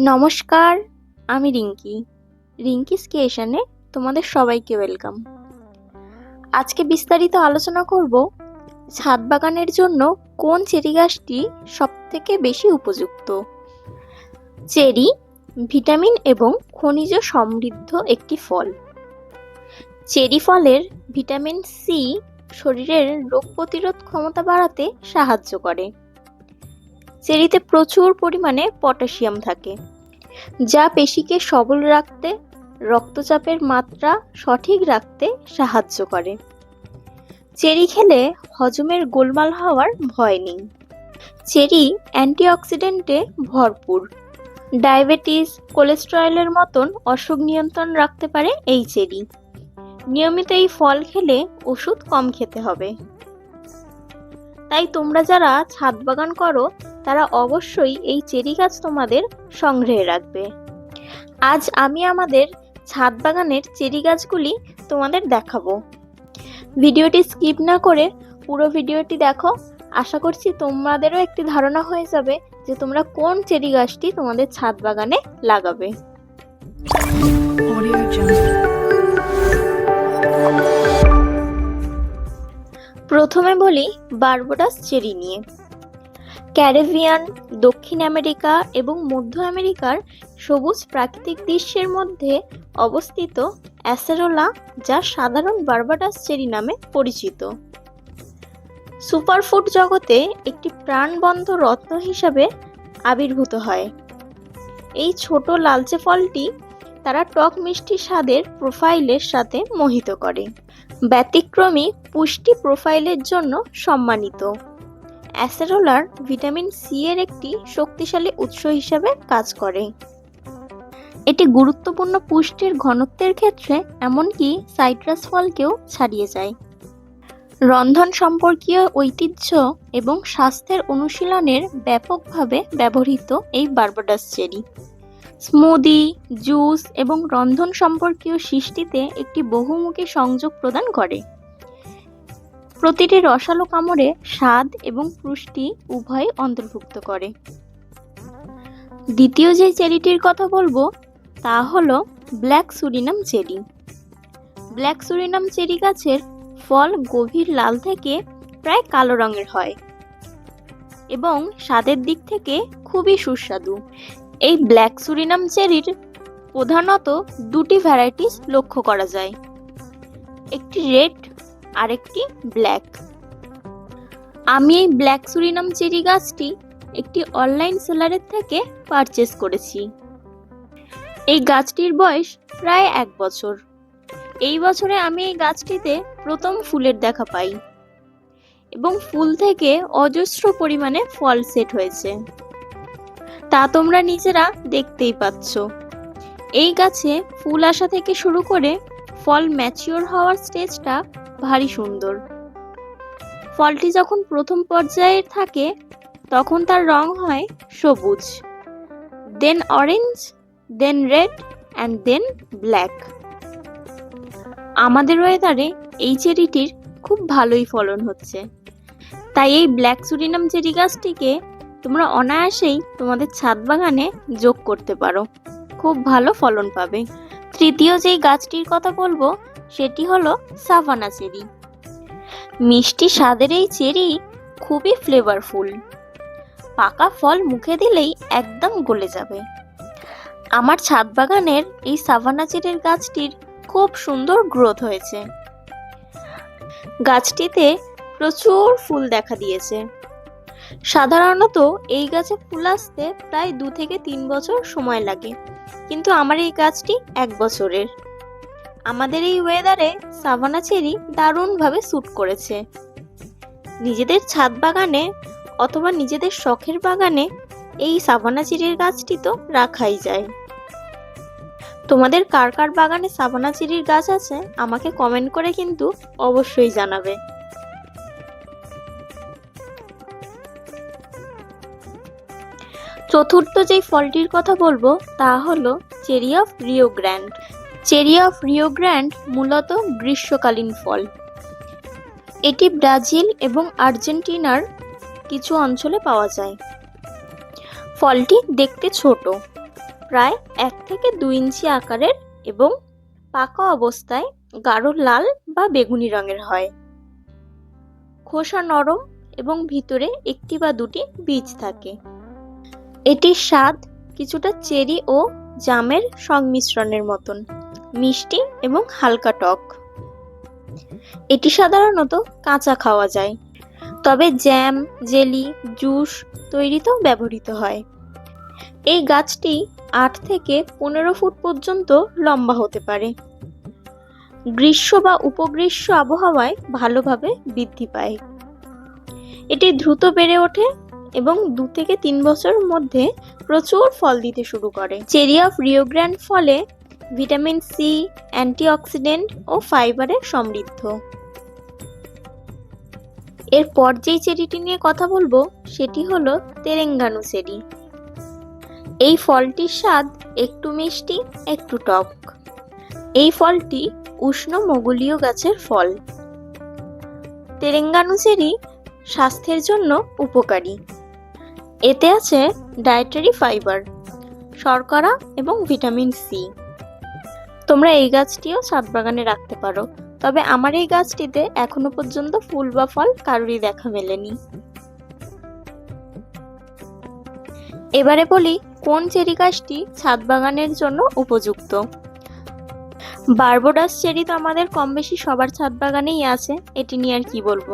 নমস্কার, আমি রিঙ্কি। রিঙ্কিস ক্রিয়েশনে তোমাদের সবাইকে ওয়েলকাম। আজকে বিস্তারিত আলোচনা করব ছাদ বাগানের জন্য কোন চেরি গাছটি সব থেকে বেশি উপযুক্ত? চেরি, ভিটামিন এবং খনিজ সমৃদ্ধ একটি ফল। চেরি ফলের ভিটামিন সি শরীরের রোগ প্রতিরোধ ক্ষমতা বাড়াতে সাহায্য করে। চেরিতে প্রচুর পরিমাণে পটাশিয়াম থাকে, যা পেশিকে সবল রাখতে, রক্তচাপের মাত্রা সঠিক রাখতে সাহায্য করে। চেরি খেলে হজমের গোলমাল হওয়ার ভয় নেই। চেরি অ্যান্টিঅক্সিডেন্টে ভরপুর। ডায়াবেটিস, কোলেস্টেরলের মতন অসুখ নিয়ন্ত্রণ রাখতে পারে এই চেরি। নিয়মিত এই ফল খেলে ওষুধ কম খেতে হবে। তাই তোমরা যারা ছাদ বাগান করো তারা অবশ্যই এই চেরি গাছ তোমাদের সংগ্রহে রাখবে। আজ আমি আমাদের ছাদ বাগানের চেরি গাছগুলি তোমাদের দেখাবো। ভিডিওটি স্কিপ না করে পুরো ভিডিওটি দেখো। আশা করছি তোমাদেরও একটি ধারণা হয়ে যাবে যে তোমরা কোন চেরি গাছটি তোমাদের ছাদ বাগানে লাগাবে। প্রথমে বলি বারবোডাস চেরি নিয়ে। ক্যারিবিয়ান, দক্ষিণ আমেরিকা এবং মধ্য আমেরিকার সবুজ প্রাকৃতিক দৃশ্যের মধ্যে অবস্থিত অ্যাসেরোলা যা সাধারণ বারবাডাস চেরি নামে পরিচিত। সুপারফুড জগতে একটি প্রাণবন্ধ রত্ন হিসাবে আবির্ভূত হয়। এই ছোট লালচে ফলটি তারা টক মিষ্টি স্বাদের প্রোফাইলের সাথে মোহিত করে। ব্যতিক্রমী পুষ্টি প্রোফাইলের জন্য সম্মানিত। অ্যাসেরোলার ভিটামিন সি এর একটি শক্তিশালী উৎস হিসেবে কাজ করে। এটি গুরুত্বপূর্ণ পুষ্টির ঘনত্বের ক্ষেত্রে এমনকি সাইট্রাস ফলকেও ছাড়িয়ে যায়। রন্ধন সম্পর্কীয় ঐতিহ্য এবং স্বাস্থ্যের অনুশীলনের ব্যাপকভাবে ব্যবহৃত এই বারবাডাস চেরি। স্মুদি, জুস এবং রন্ধন সম্পর্কীয় সৃষ্টিতে একটি বহুমুখী সংযোগ প্রদান করে। প্রতিটি রসালো কামড়ে স্বাদ এবং পুষ্টি উভয় অন্তর্ভুক্ত করে। দ্বিতীয় যে চেরিটির কথা বলব, তা হলো black Suriname cherry. Black Suriname cherry গাছের ফল গভীর লাল থেকে প্রায় কালো রঙের হয় এবং স্বাদের দিক থেকে খুবই সুস্বাদু। এই ব্ল্যাক সুরিনাম চেরির প্রধানত দুটি ভ্যারাইটিস লক্ষ্য করা যায়। একটি রেড আর একটি ব্ল্যাক। আমি এই ব্ল্যাক সুরিনাম চেরি গাছটি একটি অনলাইন সেলারের থেকে পারচেস করেছি। এই গাছটির বয়স প্রায় এক বছর। এই বছরে আমি এই গাছটিতে প্রথম ফুলের দেখা পাই এবং ফুল থেকে অজস্র পরিমাণে ফল সেট হয়েছে। তা তোমরা নিজেরা দেখতেই পাচ্ছ। এই গাছে ফুল আসা থেকে শুরু করে ফল ম্যাচিওর হওয়ার স্টেজটা ভারী সুন্দর। ফলটি যখন প্রথম পর্যায়ে থাকে, তখন তার রং হয় সবুজ। Then orange then red and then black আমাদের ওয়েদারে এই চেরিটির খুব ভালোই ফলন হচ্ছে। তাই এই ব্ল্যাক সুরিনাম চেরি গাছটিকে তোমরা অনায়াসেই তোমাদের ছাদ বাগানে যোগ করতে পারো। খুব ভালো ফলন পাবে। তৃতীয় যেই গাছটির কথা বলব সেটি হলো সাভানা চেরি। মিষ্টি স্বাদের এই চেরি খুবই ফ্লেভারফুল পাকা ফল মুখে দিলেই একদম গলে যাবে। আমার ছাদ বাগানের এই সাভানা চেরির গাছটির খুব সুন্দর গ্রোথ হয়েছে। গাছটিতে প্রচুর ফুল দেখা দিয়েছে। সাধারণত এই গাছে ফুল আসতে প্রায় দু থেকে তিন বছর সময় লাগে। কিন্তু আমার এই গাছটি এক বছরের। আমাদের এই ওয়েদারে সাভানা চেরি দারুণভাবে স্যুট করেছে। নিজেদের ছাদ বাগানে অথবা নিজেদের শখের বাগানে এই সাভানা চেরির গাছটি তো রাখাই যায়। তোমাদের কার কার বাগানে সাবানা চেরির গাছ আছে আমাকে কমেন্ট করে কিন্তু অবশ্যই জানাবে। চতুর্থ যেই ফলটির কথা বলব তা হলো cherry of Rio Grande. Cherry of Rio Grande মূলত গ্রীষ্মকালীন ফল। এটি ব্রাজিল এবং আর্জেন্টিনার কিছু অঞ্চলে পাওয়া যায়। ফলটি দেখতে ছোট, প্রায় এক থেকে দুই ইঞ্চি আকারের এবং পাকা অবস্থায় গাঢ় লাল বা বেগুনি রঙের হয়। খোসা নরম এবং ভিতরে একটি বা দুটি বীজ থাকে। এটির স্বাদ কিছুটা চেরি ও জামের সংমিশ্রণের মতন। মিষ্টি এবং হালকা টক। এটি সাধারণত কাঁচা খাওয়া যায়, তবে জ্যাম, জেলি, জুস তৈরিতেও ব্যবহৃত হয়। এই গাছটি আট থেকে পনেরো ফুট পর্যন্ত লম্বা হতে পারে। গ্রীষ্ম বা উপগ্রীষ্ম আবহাওয়ায় ভালোভাবে বৃদ্ধি পায়। এটি দ্রুত বেড়ে ওঠে এবং দু থেকে তিন বছরের মধ্যে প্রচুর ফল দিতে শুরু করে। চেরি অফ রিওগ্র্যান্ড ফলে ভিটামিন সি, অ্যান্টিঅক্সিডেন্ট ও ফাইবারে সমৃদ্ধ। এরপর যেই চেরিটি নিয়ে কথা বলব, সেটি হলো তেরেঙ্গানু চেরি। এই ফলটির স্বাদ একটু মিষ্টি, একটু টক। এই ফলটি উষ্ণ মগুলীয় গাছের ফল। তেরেঙ্গানু চেরি স্বাস্থ্যের জন্য উপকারী। এতে আছে ডায়েটারি ফাইবার, শর্করা এবং ভিটামিন সি। তোমরা এই গাছটিও ছাদ বাগানে রাখতে পারো। তবে আমার এই গাছটিতে এখনও পর্যন্ত ফুল বা ফল কারোরই দেখা মেলেনি। এবারে বলি, কোন চেরি গাছটি ছাদ বাগানের জন্য উপযুক্ত? বারবোডাস চেরি তো আমাদের কম বেশি সবার ছাদ বাগানেই আছে, এটি নিয়ে আর কি বলব?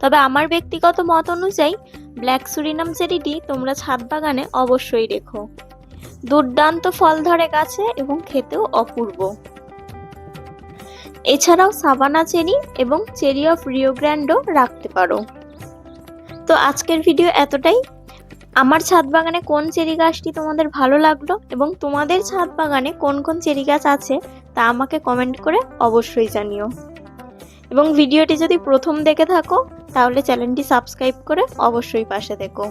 তবে আমার ব্যক্তিগত মত অনুযায়ী, ব্ল্যাক সুরিনাম চেরিটি তোমরা ছাদ বাগানে অবশ্যই রেখো। দুর্দান্ত ফল ধরে গাছে এবং খেতেও অপূর্ব। এছাড়াও সাবানা চেরি এবং চেরি অফ রিও গ্র্যান্ডও রাখতে পারো। তো আজকের ভিডিও এতটাই। আমার ছাদ বাগানে কোন চেরি গাছটি তোমাদের ভালো লাগল এবং তোমাদের ছাদ বাগানে কোন কোন চেরি গাছ আছে তা আমাকে কমেন্ট করে অবশ্যই জানিও। এবং ভিডিওটি যদি প্রথম দেখে থাকো, তাহলে চ্যানেলটি সাবস্ক্রাইব করে অবশ্যই পাশে দেখো।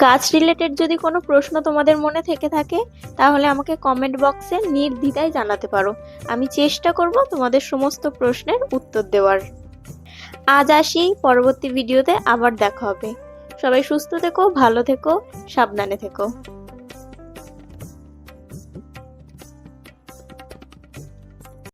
গাছ রিলেটেড যদি কোনো প্রশ্ন তোমাদের মনে থেকে থাকে, তাহলে আমাকে কমেন্ট বক্সে নির্দ্বিধায় জানাতে পারো। আমি চেষ্টা করব তোমাদের সমস্ত প্রশ্নের উত্তর দেওয়ার। আজ আসি, পরবর্তী ভিডিওতে আবার দেখা হবে। সবাই সুস্থ থেকো, ভালো থেকো, সাবধানে থেকো।